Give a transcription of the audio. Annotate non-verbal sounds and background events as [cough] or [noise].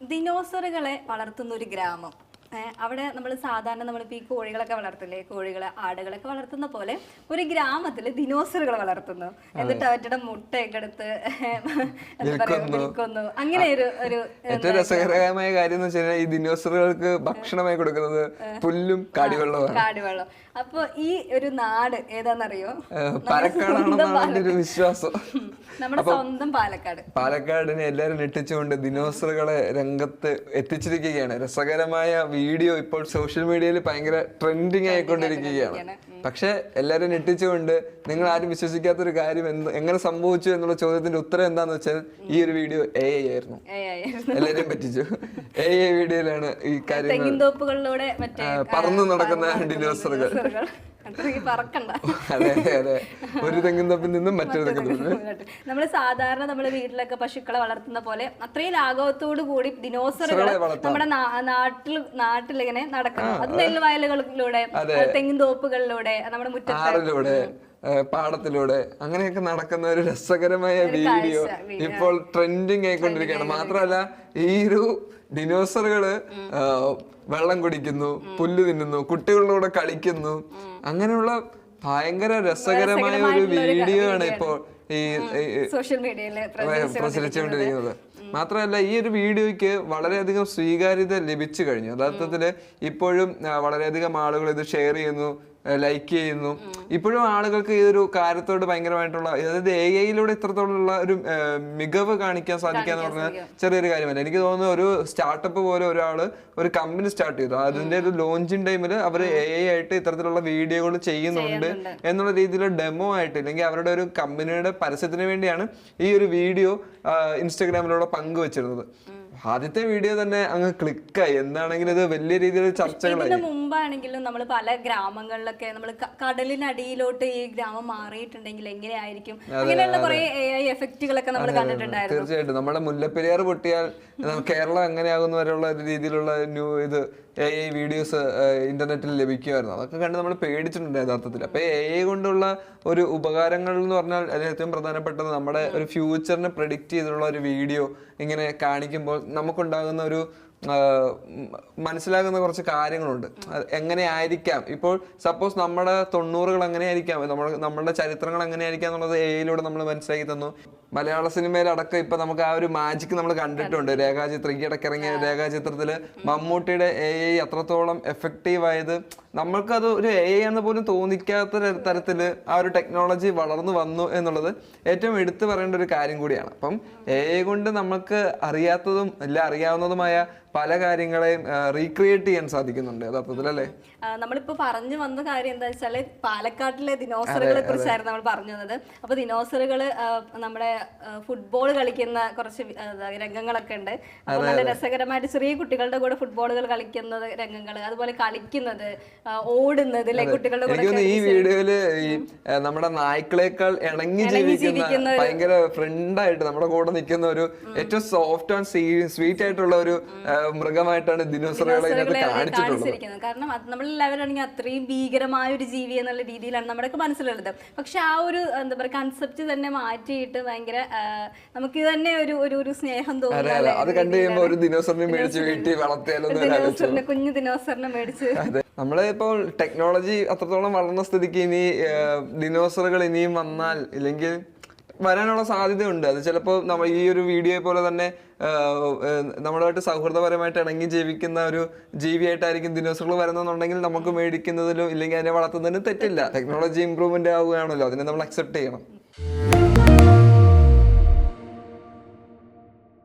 ദിനോസറുകളെ വളർത്തുന്ന ഒരു ഗ്രാമം അവിടെ നമ്മൾ സാധാരണ നമ്മളിപ്പോൾ ഈ കോഴികളൊക്കെ വളർത്തില്ലേ? കോഴികളെ ആടുകളൊക്കെ വളർത്തുന്ന പോലെ ഒരു ഗ്രാമത്തിൽ ദിനോസറുകളെ വളർത്തുന്നു. എന്നിട്ട് അവരുടെ മുട്ടയൊക്കെ എടുത്ത് വിൽക്കുന്നു. അങ്ങനെ ഒരു ഒരു ഏറ്റവും രസകരമായ കാര്യം എന്ന് വെച്ചാൽ ഈ ദിനോസറുകൾക്ക് ഭക്ഷണമായി കൊടുക്കുന്നത് പുല്ലും കാടിവെള്ളവും. കാടിവെള്ളം അപ്പൊ ഈ ഒരു നാട് ഏതാണെന്നറിയോ ഒരു വിശ്വാസം. നമ്മുടെ സ്വന്തം പാലക്കാട്. പാലക്കാടിനെ എല്ലാവരും ഞെട്ടിച്ചുകൊണ്ട് ദിനോസറുകളെ രംഗത്ത് എത്തിച്ചിരിക്കുകയാണ്. രസകരമായ വീഡിയോ ഇപ്പോൾ സോഷ്യൽ മീഡിയയിൽ ഭയങ്കര ട്രെൻഡിങ് ആയിക്കൊണ്ടിരിക്കുകയാണ്. പക്ഷെ എല്ലാവരും ഞെട്ടിച്ചുകൊണ്ട് നിങ്ങൾ ആരും വിശ്വസിക്കാത്ത ഒരു കാര്യം എന്ത് എങ്ങനെ സംഭവിച്ചു എന്നുള്ള ചോദ്യത്തിന്റെ ഉത്തരം എന്താന്ന് വെച്ചാൽ ഈ ഒരു വീഡിയോ എ ഐ ആയിരുന്നു. ഏ. പറ്റിച്ചു. [laughs] എ ഐ വീഡിയോയിലാണ് ഈ കാര്യങ്ങൾ പറന്നു നടക്കുന്ന ഡിനോസറുകൾ അതെ അതെ. ഒരു തെങ്ങിൻ തപ്പിൽ നിന്നും മറ്റൊരു തെങ്ങിൻ തപ്പിൽ നമ്മൾ സാധാരണ നമ്മുടെ വീട്ടിലൊക്കെ പശുക്കളെ വളർത്തുന്ന പോലെ അത്രയും ലാഘവത്തോടു കൂടി ദിനോസറുകൾ നമ്മുടെ നാട്ടിൽ നാട്ടിലിങ്ങനെ നടക്കുന്നു അത് നെൽവയലുകളിലൂടെ തെങ്ങിൻ തോപ്പുകളിലൂടെ നമ്മുടെ മുറ്റത്ത്. ആറിലൂടെ. ഏഹ് പാടത്തിലൂടെ അങ്ങനെയൊക്കെ നടക്കുന്ന ഒരു രസകരമായ വീഡിയോ ഇപ്പോൾ ട്രെൻഡിങ് ആയിക്കൊണ്ടിരിക്കുകയാണ്. മാത്രമല്ല ഈ ഒരു ഡിനോസറുകൾ വെള്ളം കുടിക്കുന്നു പുല്ല് തിന്നുന്നു കുട്ടികളുടെ കൂടെ കളിക്കുന്നു. അങ്ങനെയുള്ള ഭയങ്കര രസകരമായ ഒരു വീഡിയോ. ആണ് ഇപ്പോൾ ഈ സോഷ്യൽ മീഡിയയിൽ പ്രചരിച്ചുകൊണ്ടിരിക്കുന്നത്. മാത്രമല്ല ഈ ഒരു വീഡിയോയ്ക്ക് വളരെയധികം സ്വീകാര്യത ലഭിച്ചു കഴിഞ്ഞു. യഥാർത്ഥത്തിൽ ഇപ്പോഴും വളരെയധികം ആളുകൾ ഇത് ഷെയർ ചെയ്യുന്നു. ലൈക്ക് ചെയ്യുന്നു. ഇപ്പോഴും ആളുകൾക്ക് ഈ ഒരു കാര്യത്തോട് ഭയങ്കരമായിട്ടുള്ള അതായത് എ ഐയിലൂടെ ഇത്രത്തോളമുള്ള ഒരു മികവ് കാണിക്കാൻ സാധിക്കുക എന്ന് പറഞ്ഞാൽ ചെറിയൊരു കാര്യമല്ല. എനിക്ക് തോന്നുന്നു ഒരു സ്റ്റാർട്ടപ്പ് പോലെ ഒരാൾ ഒരു കമ്പനി സ്റ്റാർട്ട് ചെയ്തു. അതിന്റെ ഒരു ലോഞ്ചിങ് ടൈമിൽ അവർ എ ഐ ആയിട്ട് ഇത്തരത്തിലുള്ള വീഡിയോകൾ ചെയ്യുന്നുണ്ട് എന്നുള്ള രീതിയിൽ ഡെമോ ആയിട്ട് ഇല്ലെങ്കിൽ അവരുടെ ഒരു കമ്പനിയുടെ പരസ്യത്തിന് വേണ്ടിയാണ് ഈ ഒരു വീഡിയോ ഇൻസ്റ്റാഗ്രാമിലൂടെ പങ്കുവച്ചിരുന്നത്. ആദ്യത്തെ വീഡിയോ തന്നെ അങ്ങ് ക്ലിക്കായി എന്താണെങ്കിലും ഇത് വലിയ രീതിയിൽ ചർച്ചകളായി മുമ്പാണെങ്കിലും നമ്മൾ പല ഗ്രാമങ്ങളിലൊക്കെ നമ്മൾ കടലിനടിയിലോട്ട് ഈ ഗ്രാമം മാറിയിട്ടുണ്ടെങ്കിൽ എങ്ങനെയായിരിക്കും? അങ്ങനെയുള്ള കുറെ എഫക്റ്റുകളൊക്കെ നമ്മൾ കണ്ടിട്ടുണ്ടായിരുന്നു. തീർച്ചയായിട്ടും. നമ്മുടെ മുല്ലപ്പെരിയാർ പൊട്ടിയാൽ കേരളം എങ്ങനെയാകുന്ന വരെയുള്ള ഒരു രീതിയിലുള്ള ന്യൂ ഇത് എ ഐ വീഡിയോസ് ഇന്റർനെറ്റിൽ ലഭിക്കുമായിരുന്നു. അതൊക്കെ കണ്ട് നമ്മൾ പേടിച്ചിട്ടുണ്ട് യഥാർത്ഥത്തിൽ. അപ്പൊ എ ഐ കൊണ്ടുള്ള ഒരു ഉപകാരങ്ങൾ എന്ന് പറഞ്ഞാൽ അതിൽ ഏറ്റവും പ്രധാനപ്പെട്ടത് നമ്മുടെ ഒരു ഫ്യൂച്ചറിനെ പ്രെഡിക്റ്റ് ചെയ്തിട്ടുള്ള ഒരു വീഡിയോ ഇങ്ങനെ കാണിക്കുമ്പോൾ നമുക്കുണ്ടാകുന്ന ഒരു മനസ്സിലാകുന്ന കുറച്ച് കാര്യങ്ങളുണ്ട്. എങ്ങനെ ആയിരിക്കാം ഇപ്പോൾ സപ്പോസ് നമ്മുടെ തൊണ്ണൂറുകൾ എങ്ങനെയായിരിക്കാം? നമ്മൾ നമ്മളുടെ ചരിത്രങ്ങൾ എങ്ങനെയായിരിക്കാം എന്നുള്ളത് എയിലൂടെ നമ്മൾ മനസ്സിലാക്കി തന്നു. മലയാള സിനിമയിലടക്കം ഇപ്പൊ നമുക്ക് ആ ഒരു മാജിക് നമ്മൾ കണ്ടിട്ടുണ്ട്. രേഖാചിത്രം ഈ ഇടയ്ക്കിറങ്ങിയ രേഖാചിത്രത്തിൽ മമ്മൂട്ടിയുടെ എ ഐ അത്രത്തോളം എഫക്റ്റീവ് ആയത് നമ്മൾക്കത് ഒരു എ ഐ എന്ന് പോലും തോന്നിക്കാത്ത തരത്തിൽ തരത്തിൽ ആ ഒരു ടെക്നോളജി വളർന്നു വന്നു എന്നുള്ളത് ഏറ്റവും എടുത്തു പറയേണ്ട ഒരു കാര്യം കൂടിയാണ്. അപ്പം എ ഐ കൊണ്ട് നമുക്ക് അറിയാത്തതും എല്ലാം അറിയാവുന്നതുമായ പല കാര്യങ്ങളെയും റീക്രിയേറ്റ് ചെയ്യാൻ സാധിക്കുന്നുണ്ട്. ആ, നമ്മളിപ്പോ പറഞ്ഞു വന്ന കാര്യം എന്താ വെച്ചാൽ പാലക്കാട്ടിലെ ദിനോസറുകളെ കുറിച്ചായിരുന്നു നമ്മൾ പറഞ്ഞു വന്നത്. അപ്പൊ ദിനോസറുകൾ നമ്മുടെ ഫുട്ബോൾ കളിക്കുന്ന കുറച്ച് രംഗങ്ങളൊക്കെ ഉണ്ട്. അപ്പൊ നല്ല രസകരമായിട്ട് ചെറിയ കുട്ടികളുടെ കൂടെ ഫുട്ബോളുകൾ കളിക്കുന്നത് രംഗങ്ങൾ അതുപോലെ കളിക്കുന്നത് ഓടുന്നത് അല്ലെ കുട്ടികളുടെ കൂടെ ഈ വീഡിയോയിൽ ഈ നമ്മുടെ നായ്ക്കളെക്കാൾ ഇണങ്ങി ജീവിക്കുന്ന ഭയങ്കര ഫ്രണ്ടായിട്ട് നമ്മുടെ കൂടെ നിൽക്കുന്ന ഒരു ഏറ്റവും സോഫ്റ്റ് ആൻഡ് സ്വീറ്റ് ആയിട്ടുള്ള ഒരു മൃഗമായിട്ടാണ് ദിനോസറുകളെ ഇതിനകത്ത് കാണിച്ചിരിക്കുന്നത് കാരണം അത് നമ്മളെല്ലാവരാണെങ്കിൽ അത്രയും ഭീകരമായ ഒരു ജീവി എന്നുള്ള രീതിയിലാണ് നമ്മുടെയൊക്കെ മനസ്സിലുള്ളത്. പക്ഷെ ആ ഒരു എന്താ പറയുക കൺസെപ്റ്റ് തന്നെ മാറ്റിയിട്ട് ഭയങ്കര നമുക്ക് തന്നെ ഒരു ഒരു ഒരു സ്നേഹം തോന്നുന്നു അതെ അത്. കണ്ടു കഴിയുമ്പോൾ ഒരു ദിനോസറിനെ മേടിച്ച് വീട്ടിൽ വളർത്തിയാലൊന്നും ദിനോസറിനെ കുഞ്ഞു ദിനോസറിനെ മേടിച്ച്. അതെ. നമ്മളെ ഇപ്പോൾ ടെക്നോളജി അത്രത്തോളം വളർന്ന സ്ഥിതിക്ക് ഇനി ഡിനോസറുകൾ ഇനിയും വന്നാൽ ഇല്ലെങ്കിൽ വരാനുള്ള സാധ്യതയുണ്ട്. അത് ചിലപ്പോൾ നമ്മൾ ഈ ഒരു വീഡിയോ പോലെ തന്നെ നമ്മളായിട്ട് നമ്മളുമായിട്ട് സൗഹൃദപരമായിട്ട് ഇണങ്ങി ജീവിക്കുന്ന ഒരു ജീവിയായിട്ടായിരിക്കും ദിനോസറുകൾ വരുന്നുണ്ടെങ്കിൽ നമുക്ക് മേടിക്കുന്നതിലും ഇല്ലെങ്കിൽ അതിനെ വളർത്തുന്നതിനും തെറ്റില്ല. ടെക്നോളജി ഇമ്പ്രൂവ്മെന്റ് ആവുകയാണല്ലോ. അതിനെ നമ്മൾ അക്സെപ്റ്റ് ചെയ്യണം.